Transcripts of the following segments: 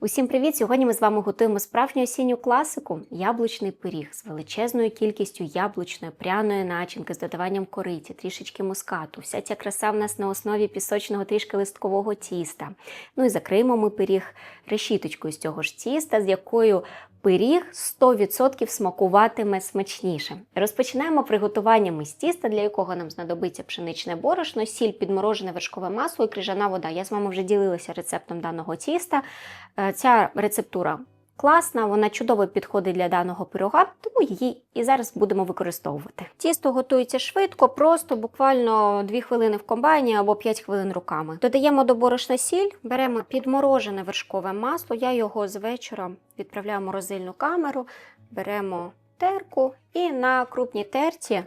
Усім привіт! Сьогодні ми з вами готуємо справжню осінню класику яблучний пиріг з величезною кількістю яблучної пряної начинки з додаванням кориті, трішечки мускату. Вся ця краса в нас на основі пісочного трішки листкового тіста. Ну і закриємо ми пиріг решіточкою з цього ж тіста, з якою пиріг 100% смакуватиме смачніше. Розпочинаємо приготування з тіста, для якого нам знадобиться пшеничне борошно, сіль, підморожене вершкове масло і крижана вода. Я з вами вже ділилася рецептом даного тіста. Е, Ця рецептура класна, вона чудово підходить для даного пирога, тому її і зараз будемо використовувати. Тісто готується швидко, просто буквально 2 хвилини в комбайні або 5 хвилин руками. Додаємо до борошна сіль, беремо підморожене вершкове масло. Я його з вечора відправляю в морозильну камеру, беремо терку і на крупній терці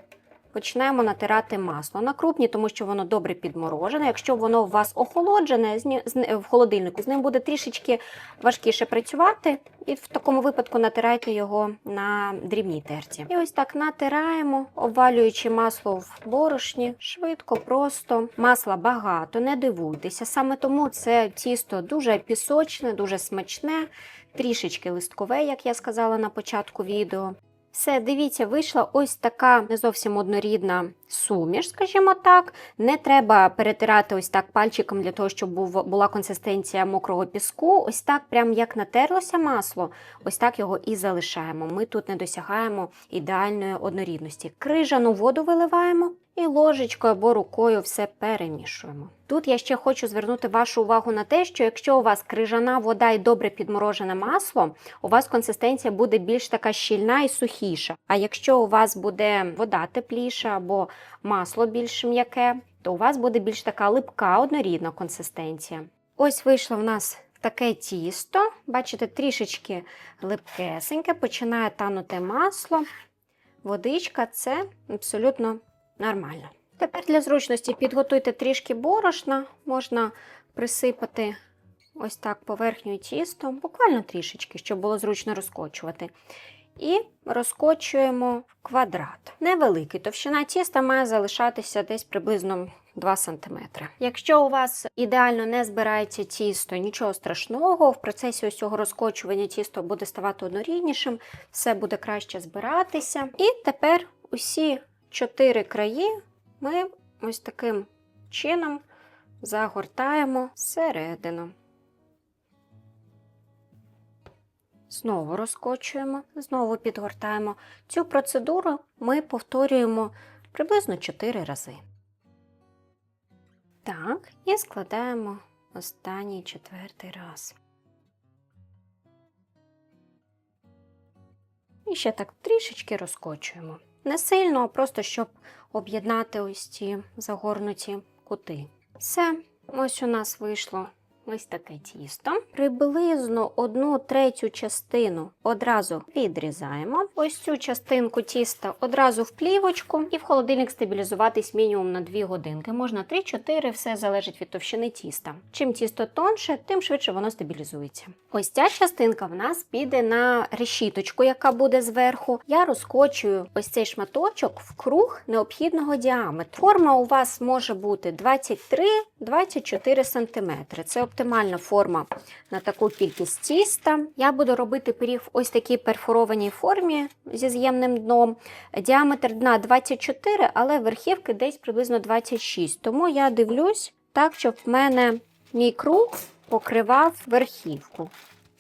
починаємо натирати масло. На крупні, тому що воно добре підморожене. Якщо воно у вас охолоджене в холодильнику, з ним буде трішечки важкіше працювати. І в такому випадку натирайте його на дрібній терці. І ось так натираємо, обвалюючи масло в борошні, швидко, просто. Масла багато, не дивуйтеся. Саме тому це тісто дуже пісочне, дуже смачне, трішечки листкове, як я сказала на початку відео. Все, дивіться, вийшла ось така не зовсім однорідна суміш, скажімо так. Не треба перетирати ось так пальчиком для того, щоб була консистенція мокрого піску. Ось так, прям як натерлося масло, ось так його і залишаємо. Ми тут не досягаємо ідеальної однорідності. Крижану воду виливаємо і ложечкою або рукою все перемішуємо. Тут я ще хочу звернути вашу увагу на те, що якщо у вас крижана вода і добре підморожене масло, у вас консистенція буде більш така щільна і сухіша. А якщо у вас буде вода тепліша або масло більш м'яке, то у вас буде більш така липка, однорідна консистенція. Ось вийшло в нас таке тісто. Бачите, трішечки липкесеньке, починає танути масло. Водичка це абсолютно нормально. Тепер для зручності підготуйте трішки борошна, можна присипати ось так поверхню тісто, буквально трішечки, щоб було зручно розкочувати. І розкочуємо в квадрат. Невеликий товщина тіста має залишатися десь приблизно 2 см. Якщо у вас ідеально не збирається тісто, нічого страшного, в процесі цього розкочування тісто буде ставати одноріднішим, все буде краще збиратися. І тепер усі чотири краї ми ось таким чином загортаємо всередину. Знову розкочуємо, знову підгортаємо. Цю процедуру ми повторюємо приблизно 4 рази. Так, і складаємо останній четвертий раз. І ще так трішечки розкочуємо. Не сильно, а просто щоб об'єднати ось ці загорнуті кути. Все, ось у нас вийшло ось таке тісто. Приблизно одну третю частину одразу відрізаємо. Ось цю частинку тіста одразу в плівочку і в холодильник стабілізуватись мінімум на 2 годинки. Можна 3-4, все залежить від товщини тіста. Чим тісто тонше, тим швидше воно стабілізується. Ось ця частинка в нас піде на решіточку, яка буде зверху. Я розкочую ось цей шматочок в круг необхідного діаметру. Форма у вас може бути 23-24 см. Це оптимальна форма на таку кількість тіста. Я буду робити пиріг в ось такій перфорованій формі зі з'ємним дном. Діаметр дна 24, але верхівки десь приблизно 26. Тому я дивлюсь так, щоб в мене мій круг покривав верхівку.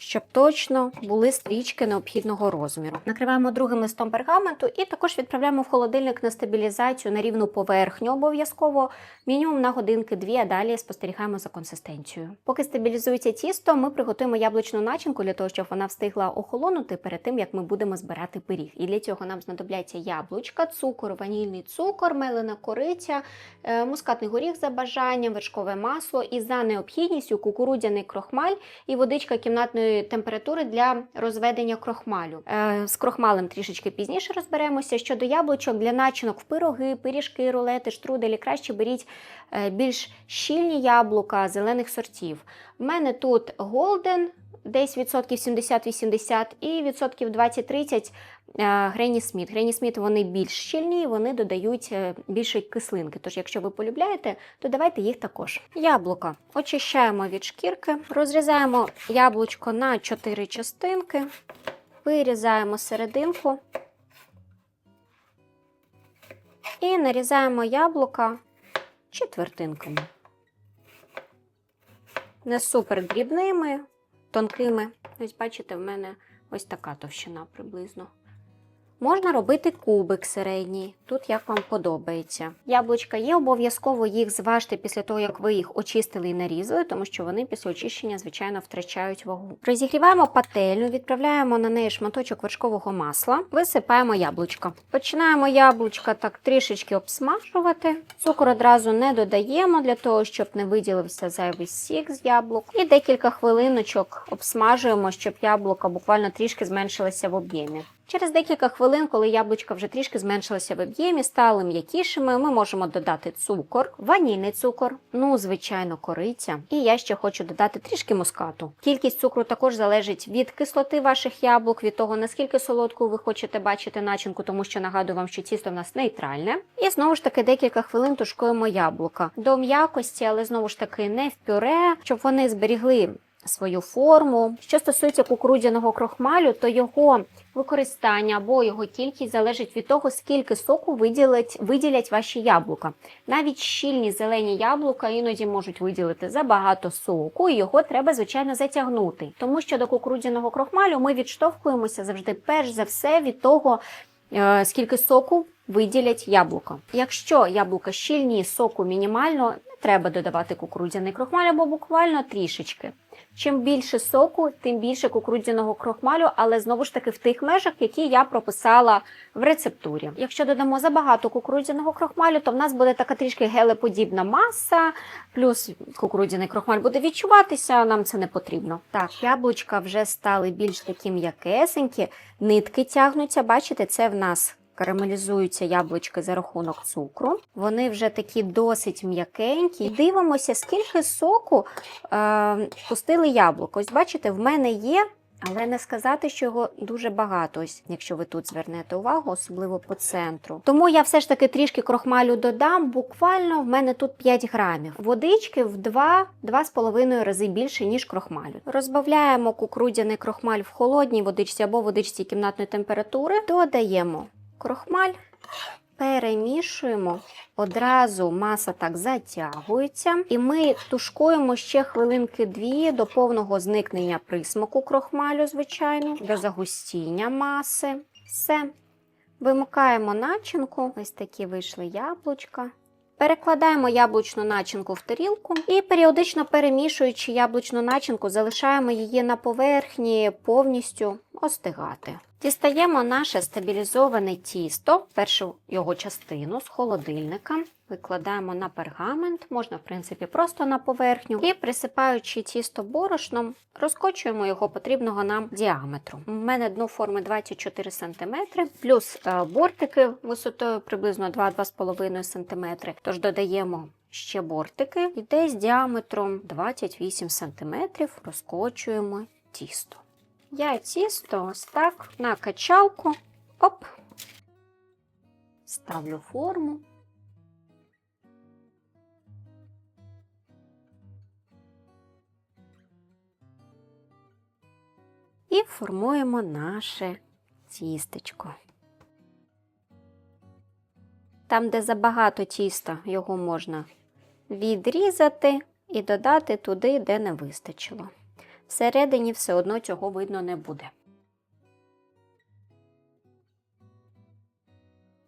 Щоб точно були стрічки необхідного розміру. Накриваємо другим листом пергаменту і також відправляємо в холодильник на стабілізацію на рівну поверхню обов'язково мінімум на годинки дві, а далі спостерігаємо за консистенцією. Поки стабілізується тісто, ми приготуємо яблучну начинку для того, щоб вона встигла охолонути перед тим, як ми будемо збирати пиріг. І для цього нам знадобляться яблучка, цукор, ванільний цукор, мелена кориця, е, мускатний горіх за бажанням, вершкове масло і за необхідністю кукурудзяний крохмаль і водичка кімнатної температури для розведення крохмалю. Е, З крохмалем трішечки пізніше розберемося. Щодо яблучок для начинок в пироги, пиріжки, рулети, штруделі краще беріть е, більш щільні яблука зелених сортів. У мене тут Golden десь відсотків 70-80 і відсотків 20-30 е, Гренні Сміт. Гренні Сміт вони більш щільні, вони додають е, більше кислинки. Тож, якщо ви полюбляєте, то давайте їх також. Яблука очищаємо від шкірки, розрізаємо яблучко на 4 частинки, вирізаємо серединку і нарізаємо яблука четвертинками. Не супер дрібними, тонкими. Ось бачите, в мене ось така товщина приблизно. Можна робити кубик середній, тут як вам подобається. Яблучка є, обов'язково їх зважте після того, як ви їх очистили і нарізали, тому що вони після очищення, звичайно, втрачають вагу. Розігріваємо пательню, відправляємо на неї шматочок вершкового масла, висипаємо яблучко. Починаємо яблучка так трішечки обсмажувати. Цукор одразу не додаємо для того, щоб не виділився зайвий сік з яблук. І декілька хвилиночок обсмажуємо, щоб яблука буквально трішки зменшилися в об'ємі. Через декілька хвилин, коли яблучка вже трішки зменшилися в об'ємі, стали м'якішими, ми можемо додати цукор, ванільний цукор, ну, звичайно, кориця. І я ще хочу додати трішки мускату. Кількість цукру також залежить від кислоти ваших яблук, від того, наскільки солодкою ви хочете бачити начинку, тому що нагадую вам, що тісто в нас нейтральне. І знову ж таки декілька хвилин тушкуємо яблука до м'якості, але знову ж таки не в пюре, щоб вони зберігли свою форму. Що стосується кукурудзяного крохмалю, то його використання або його кількість залежить від того, скільки соку виділять, виділять ваші яблука. Навіть щільні зелені яблука іноді можуть виділити забагато соку, і його треба, звичайно, затягнути. Тому що до кукурудзяного крохмалю ми відштовхуємося завжди перш за все від того, е, скільки соку виділять яблука. Якщо яблука щільні, соку мінімально, треба додавати кукурудзяний крохмаль або буквально трішечки. Чим більше соку, тим більше кукурудзяного крохмалю, але знову ж таки в тих межах, які я прописала в рецептурі. Якщо додамо забагато кукурудзяного крохмалю, то в нас буде така трішки гелеподібна маса, плюс кукурудзяний крохмаль буде відчуватися, нам це не потрібно. Так, яблучка вже стали більш такі м'якесенькі, нитки тягнуться. Бачите, це в нас карамелізуються яблучки за рахунок цукру. Вони вже такі досить м'якенькі. Дивимося, скільки соку е, пустили яблуко. Ось бачите, в мене є. Але не сказати, що його дуже багато, ось, якщо ви тут звернете увагу, особливо по центру. Тому я все ж таки трішки крохмалю додам. Буквально в мене тут 5 грамів. Водички в 2-2,5 рази більше, ніж крохмалю. Розбавляємо кукурудзяний крохмаль в холодній водичці або водичці кімнатної температури. Додаємо крохмаль, перемішуємо. Одразу маса так затягується, і ми тушкуємо ще хвилинки дві до повного зникнення присмаку крохмалю, звичайно, до загустіння маси. Все. Вимикаємо начинку. Ось такі вийшли яблучка. Перекладаємо яблучну начинку в тарілку і періодично перемішуючи яблучну начинку, залишаємо її на поверхні повністю остигати. Дістаємо наше стабілізоване тісто, першу його частину з холодильника, викладаємо на пергамент, можна, в принципі, просто на поверхню, і присипаючи тісто борошном, розкочуємо його потрібного нам діаметру. У мене дно форми 24 см, плюс е, бортики висотою приблизно 2-2,5 см. Тож додаємо ще бортики і десь діаметром 28 см розкочуємо тісто. Я тісто ось так на качалку. Оп. Ставлю форму. І формуємо наше тістечко. Там, де забагато тіста, його можна відрізати і додати туди, де не вистачило. Всередині все одно цього видно не буде.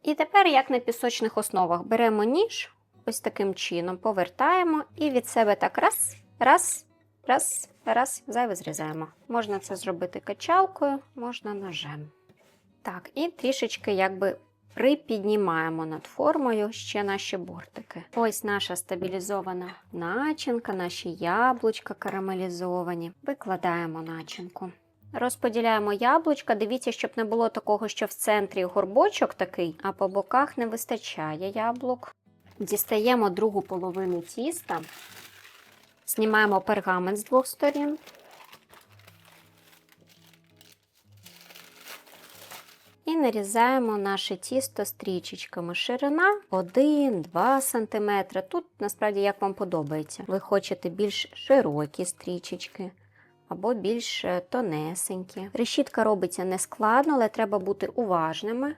І тепер, як на пісочних основах, беремо ніж, ось таким чином повертаємо і від себе так раз, раз, раз, раз, зайве зрізаємо. Можна це зробити качалкою, можна ножем. Так, і трішечки якби припіднімаємо над формою ще наші бортики. Ось наша стабілізована начинка, наші яблучка карамелізовані. Викладаємо начинку. Розподіляємо яблучка. Дивіться, щоб не було такого, що в центрі горбочок такий, а по боках не вистачає яблук. Дістаємо другу половину тіста, знімаємо пергамент з двох сторін. І нарізаємо наше тісто стрічечками. Ширина 1-2 см. Тут насправді як вам подобається. Ви хочете більш широкі стрічечки або більш е, тонесенькі. Решітка робиться нескладно, але треба бути уважними.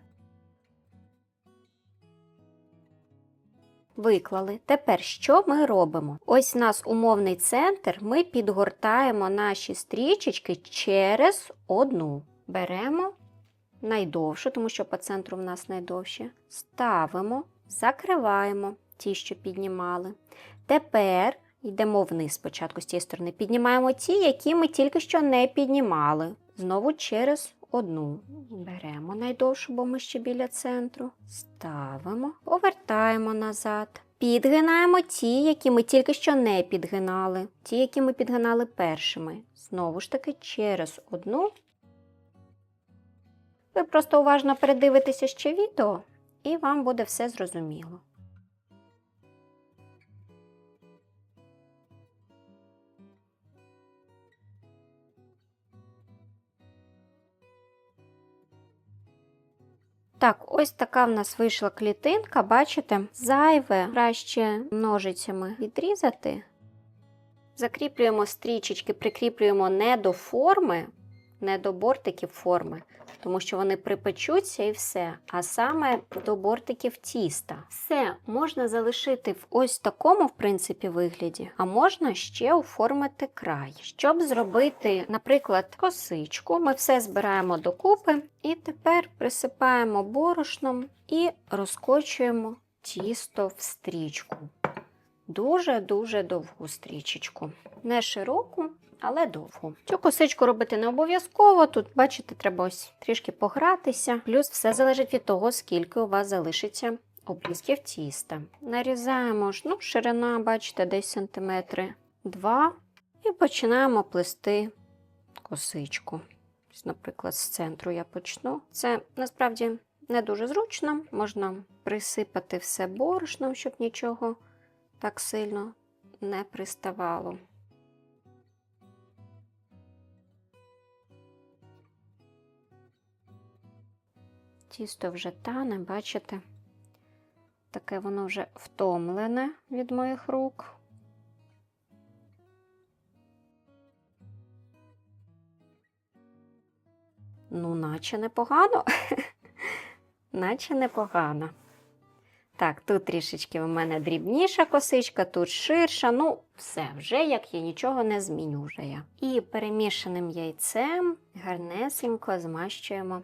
Виклали. Тепер що ми робимо? Ось у нас умовний центр. Ми підгортаємо наші стрічечки через одну. Беремо найдовшу, тому що по центру в нас найдовше. Ставимо, закриваємо ті, що піднімали. Тепер йдемо вниз спочатку з цієї сторони. Піднімаємо ті, які ми тільки що не піднімали. Знову через одну. Беремо найдовшу, бо ми ще біля центру. Ставимо, повертаємо назад. Підгинаємо ті, які ми тільки що не підгинали. Ті, які ми підгинали першими. Знову ж таки, через одну. Ви просто уважно передивитеся ще відео, і вам буде все зрозуміло. Так, ось така в нас вийшла клітинка, бачите? Зайве краще ножицями відрізати. Закріплюємо стрічечки, прикріплюємо не до форми, не до бортиків форми, тому що вони припечуться і все, а саме до бортиків тіста. Все можна залишити в ось такому, в принципі, вигляді, а можна ще оформити край. Щоб зробити, наприклад, косичку, ми все збираємо докупи і тепер присипаємо борошном і розкочуємо тісто в стрічку. Дуже-дуже довгу стрічечку. Не широку, але довгу. Цю косичку робити не обов'язково. Тут, бачите, треба ось трішки погратися. Плюс все залежить від того, скільки у вас залишиться обрізків тіста. Нарізаємо ж, ну, ширина, бачите, десь сантиметри два. І починаємо плести косичку. Наприклад, з центру я почну. Це насправді не дуже зручно. Можна присипати все борошном, щоб нічого так сильно не приставало. Тісто вже тане, бачите? Таке воно вже втомлене від моїх рук. Ну, наче непогано. наче непогано. Так, тут трішечки у мене дрібніша косичка, тут ширша. Ну, все, вже як я нічого не зміню вже я. І перемішаним яйцем гарнесенько змащуємо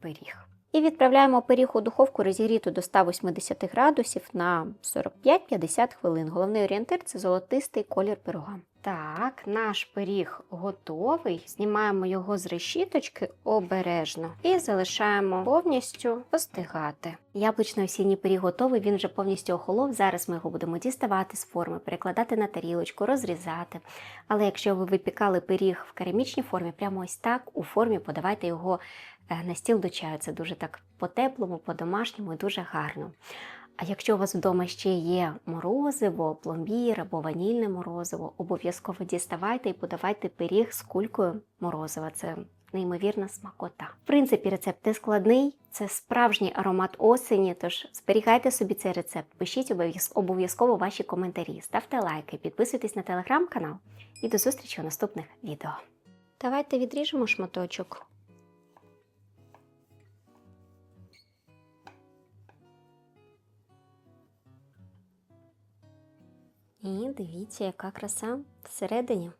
пиріг. І відправляємо пиріг у духовку розігріту до 180 градусів на 45-50 хвилин. Головний орієнтир це золотистий колір пирога. Так, наш пиріг готовий. Знімаємо його з решіточки обережно і залишаємо повністю остигати. Яблучно осінній пиріг готовий, він вже повністю охолов. Зараз ми його будемо діставати з форми, перекладати на тарілочку, розрізати. Але якщо ви випікали пиріг в керамічній формі, прямо ось так у формі подавайте його на стіл до чаю. Це дуже так по-теплому, по-домашньому і дуже гарно. А якщо у вас вдома ще є морозиво, пломбір або ванільне морозиво, обов'язково діставайте і подавайте пиріг з кулькою морозива. Це неймовірна смакота. В принципі, рецепт не складний, це справжній аромат осені. Тож зберігайте собі цей рецепт, пишіть обов'язково ваші коментарі, ставте лайки, підписуйтесь на телеграм-канал і до зустрічі у наступних відео. Давайте відріжемо шматочок. І дивіться, яка краса всередині.